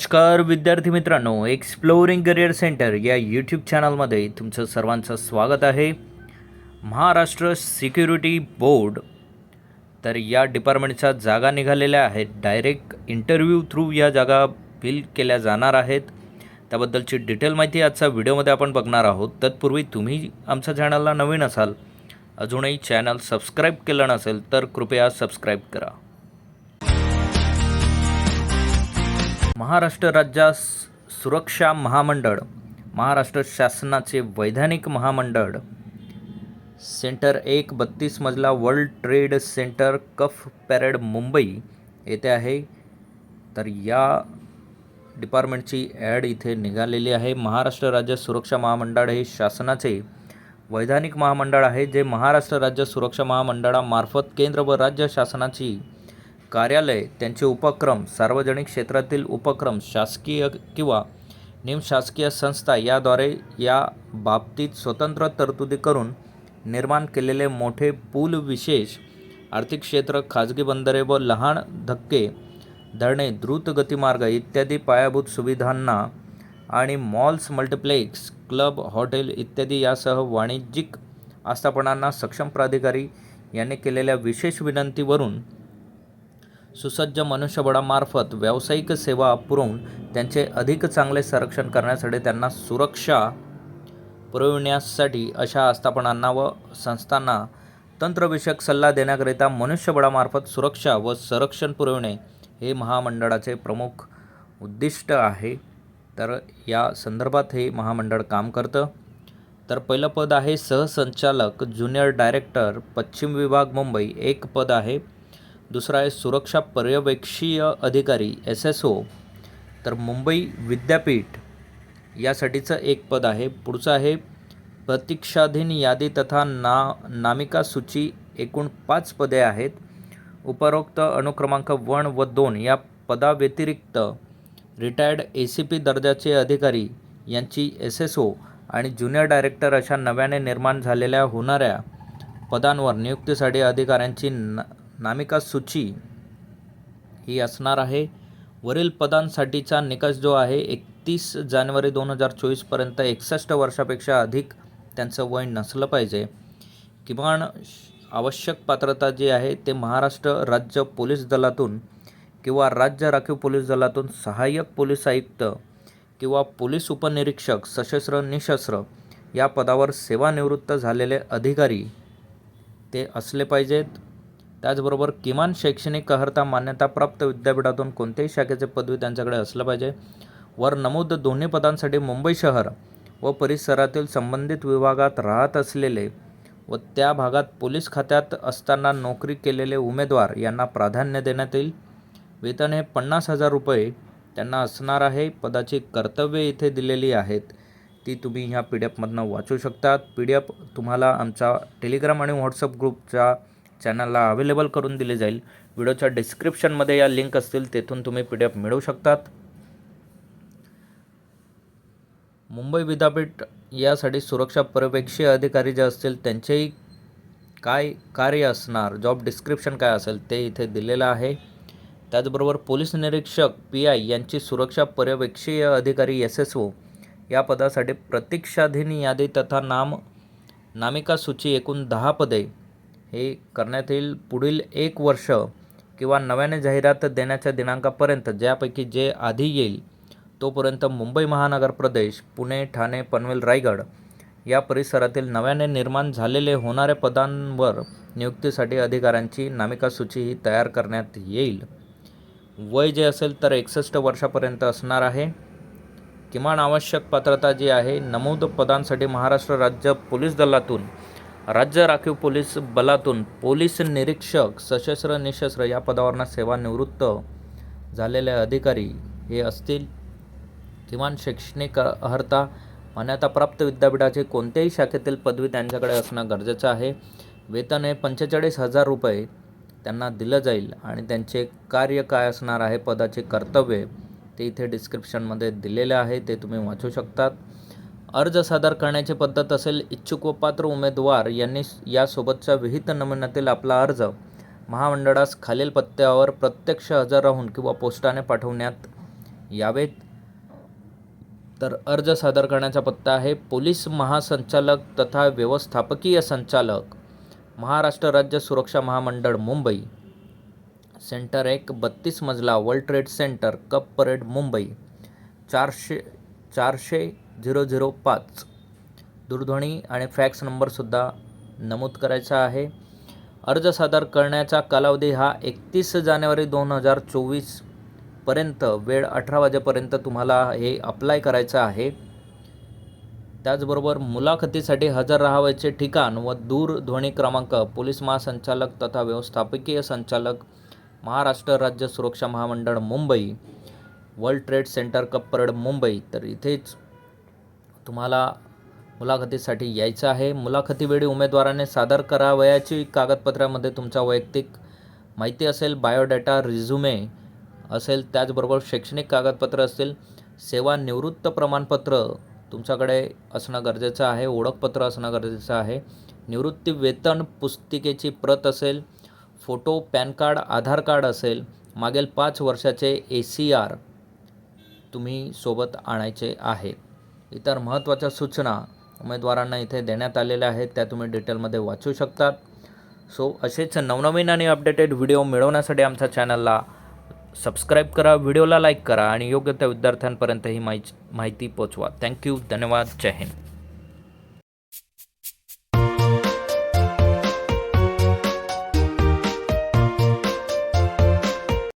नमस्कार विद्यार्थी मित्रांनो. एक्सप्लोरिंग करिअर सेंटर या यूट्यूब चॅनलमध्ये तुमचं सर्वांचं स्वागत आहे. महाराष्ट्र सिक्युरिटी बोर्ड तर या डिपार्टमेंटच्या जागा निघालेल्या आहेत. डायरेक्ट इंटरव्ह्यू थ्रू या जागा फिल केल्या जाणार आहेत. त्याबद्दलची डिटेल माहिती आजच्या व्हिडिओमध्ये आपण बघणार आहोत. तत्पूर्वी तुम्ही आमच्या चॅनलला नवीन असाल अजूनही चॅनल सबस्क्राईब केलं नसेल तर कृपया सबस्क्राईब करा. महाराष्ट्र राज्यास सुरक्षा महामंडळ महाराष्ट्र शासनाचे वैधानिक महामंडळ सेंटर एक बत्तीस मजला world trade centre Cuff Parade Mumbai येथे आहे. तर या डिपार्टमेंटची ॲड इथे निघालेली आहे. महाराष्ट्र राज्य सुरक्षा महामंडळ हे शासनाचे वैधानिक महामंडळ आहे जे महाराष्ट्र राज्य सुरक्षा महामंडळामार्फत केंद्र व राज्य शासनाची कार्यालय त्यांचे उपक्रम सार्वजनिक क्षेत्रातील उपक्रम शासकीय किंवा निमशासकीय संस्था याद्वारे या बाबतीत स्वतंत्र तरतुदी करून निर्माण केलेले मोठे पूल विशेष आर्थिक क्षेत्र खाजगी बंदरे व लहान धक्के धरणे द्रुत गतिमार्ग इत्यादी पायाभूत सुविधांना आणि मॉल्स मल्टिप्लेक्स क्लब हॉटेल इत्यादी यासह वाणिज्यिक आस्थापनांना सक्षम प्राधिकारी यांनी केलेल्या विशेष विनंतीवरून सुसज्ज मनुष्यबळामार्फत व्यावसायिक सेवा पुरवून त्यांचे अधिक चांगले संरक्षण करण्यासाठी त्यांना सुरक्षा पुरविण्यासाठी अशा आस्थापनांना व संस्थांना तंत्रविषयक सल्ला देण्याकरिता मनुष्यबळामार्फत सुरक्षा व संरक्षण पुरविणे हे महामंडळाचे प्रमुख उद्दिष्ट आहे. तर या संदर्भात हे महामंडळ काम करतं. तर पहिलं पद आहे सहसंचालक ज्युनियर डायरेक्टर पश्चिम विभाग मुंबई. एक पद आहे. दुसरा आहे सुरक्षा पर्यवेक्षीय अधिकारी एस एस ओ तर मुंबई विद्यापीठ यासाठीचं एक पद आहे. पुढचं आहे प्रतीक्षाधीन यादी तथा ना नामिका सूची एकूण पाच पदे आहेत. उपरोक्त अनुक्रमांक वन व दोन या पदाव्यतिरिक्त रिटायर्ड ए सी पी दर्जाचे अधिकारी यांची एस एस ओ आणि ज्युनियर डायरेक्टर अशा नव्याने निर्माण झालेल्या होणाऱ्या पदांवर नियुक्तीसाठी अधिकाऱ्यांची न नामिका सूची ही असणार आहे. वरील पदांसाठीचा निकष जो आहे एकतीस जानेवारी दोन हजार चोवीसपर्यंत एकसष्ट वर्षापेक्षा अधिक त्यांचं वय नसलं पाहिजे. किमान आवश्यक पात्रता जी आहे ते महाराष्ट्र राज्य पोलीस दलातून किंवा राज्य राखीव पोलीस दलातून सहाय्यक पोलीस आयुक्त किंवा पोलीस उपनिरीक्षक सशस्त्र निशस्त्र या पदावर सेवानिवृत्त झालेले अधिकारी ते असले पाहिजेत. त्याचबरोबर किमान शैक्षणिक अर्हता मान्यताप्राप्त विद्यापीठातून कोणत्याही शाखेचे पदवी त्यांच्याकडे असलं पाहिजे. वर नमूद दोन्ही पदांसाठी मुंबई शहर व परिसरातील संबंधित विभागात राहत असलेले व त्या भागात पोलीस खात्यात असताना नोकरी केलेले उमेदवार यांना प्राधान्य देण्यात येईल. वेतन हे पन्नास हजार रुपये त्यांना असणार आहे. पदाची कर्तव्ये इथे दिलेली आहेत. ती तुम्ही ह्या पी डी एफमधनं वाचू शकतात. पी डी एफ तुम्हाला आमचा टेलिग्राम आणि व्हॉट्सअप ग्रुपच्या चॅनलला अवेलेबल करून दिले जाईल. व्हिडिओच्या डिस्क्रिप्शनमध्ये या लिंक असतील तेथून तुम्ही पी डी एफ मिळवू शकतात. मुंबई विद्यापीठ यासाठी सुरक्षा पर्यवेक्षीय अधिकारी जे असतील त्यांचेही काय कार्य असणार जॉब डिस्क्रिप्शन काय असेल ते इथे दिलेलं आहे. त्याचबरोबर पोलीस निरीक्षक पी आय यांची सुरक्षा पर्यवेक्षीय अधिकारी एस एस ओ या पदासाठी प्रतीक्षाधीन यादी तथा नाम नामिका सूची एकूण दहा पदे हे करण्यात येईल पुढील एक वर्ष किंवा नव्याने जाहिरात देण्याच्या दिनांकापर्यंत ज्यापैकी जे आधी येईल तोपर्यंत मुंबई महानगर प्रदेश पुणे ठाणे पनवेल रायगड या परिसरातील नव्याने निर्माण झालेले होणाऱ्या पदांवर नियुक्तीसाठी अधिकाऱ्यांची नामिका सूची ही तयार करण्यात येईल. वय जे असेल तर एकसष्ट वर्षापर्यंत असणार आहे. किमान आवश्यक पात्रता जी आहे नमूद पदांसाठी महाराष्ट्र राज्य पोलीस दलातून राज्य राखीव पोलीस बलातून पोलीस निरीक्षक सशस्त्र निशस्त्र या पदावरनं सेवानिवृत्त झालेले अधिकारी हे असतील. किमान शैक्षणिक अर्हता मान्यताप्राप्त विद्यापीठाची कोणत्याही शाखेतील पदवी त्यांच्याकडे असणं गरजेचं आहे. वेतन हे पंचेचाळीस हजार रुपये त्यांना दिलं जाईल आणि त्यांचे कार्य काय असणार आहे पदाचे कर्तव्य ते इथे डिस्क्रिप्शनमध्ये दिलेले आहे ते तुम्ही वाचू शकतात. अर्ज सादर करण्याची पद्धत असेल इच्छुक व पात्र उमेदवार यांनी यासोबतच्या विहित नमुन्यातील आपला अर्ज महामंडळास खालील पत्त्यावर प्रत्यक्ष हजर राहून किंवा पोस्टाने पाठवण्यात यावेत. तर अर्ज सादर करण्याचा पत्ता आहे पोलीस महासंचालक तथा व्यवस्थापकीय संचालक महाराष्ट्र राज्य सुरक्षा महामंडळ मुंबई. सेंटर एक बत्तीस मजला world trade centre Cuff Parade Mumbai. चारशे चारशे झिरो झिरो पाच. दूरध्वनी आणि फॅक्स नंबरसुद्धा नमूद करायचा आहे. अर्ज सादर करण्याचा कालावधी हा एकतीस जानेवारी दोन हजार चोवीसपर्यंत वेळ अठरा वाजेपर्यंत तुम्हाला हे अप्लाय करायचं आहे. त्याचबरोबर मुलाखतीसाठी हजर राहावायचे ठिकाण व दूरध्वनी क्रमांक पोलीस महासंचालक तथा व्यवस्थापकीय संचालक महाराष्ट्र राज्य सुरक्षा महामंडळ Mumbai world trade centre Cuff Mumbai. तर इथेच तुम्हाला मुलाखतीसाठी यायचं आहे. मुलाखतीवेळी उमेदवाराने सादर करावयाची कागदपत्रामध्ये तुमचा वैयक्तिक माहिती असेल बायोडेटा रिझ्युमे असेल त्याचबरोबर शैक्षणिक कागदपत्र असतील सेवानिवृत्त प्रमाणपत्र तुमच्याकडे असणं गरजेचं आहे ओळखपत्र असणं गरजेचं आहे. निवृत्ती वेतन पुस्तिकेची प्रत असेल photo PAN card Aadhaar card असेल मागील पाच वर्षाचे ए सी आर तुम्ही सोबत आणायचे आहेत इतर महत्त्वाच्या सूचना उमेदवारांना इथे देण्यात आलेल्या आहेत त्या तुम्ही डिटेलमध्ये वाचू शकतात. सो असेच नवनवीन आणि अपडेटेड व्हिडिओ मिळवण्यासाठी आमच्या चॅनलला सबस्क्राईब करा व्हिडिओला लाईक करा आणि योग्य त्या विद्यार्थ्यांपर्यंत ही माहिती माहिती पोचवा. थँक्यू धन्यवाद जय हिंद.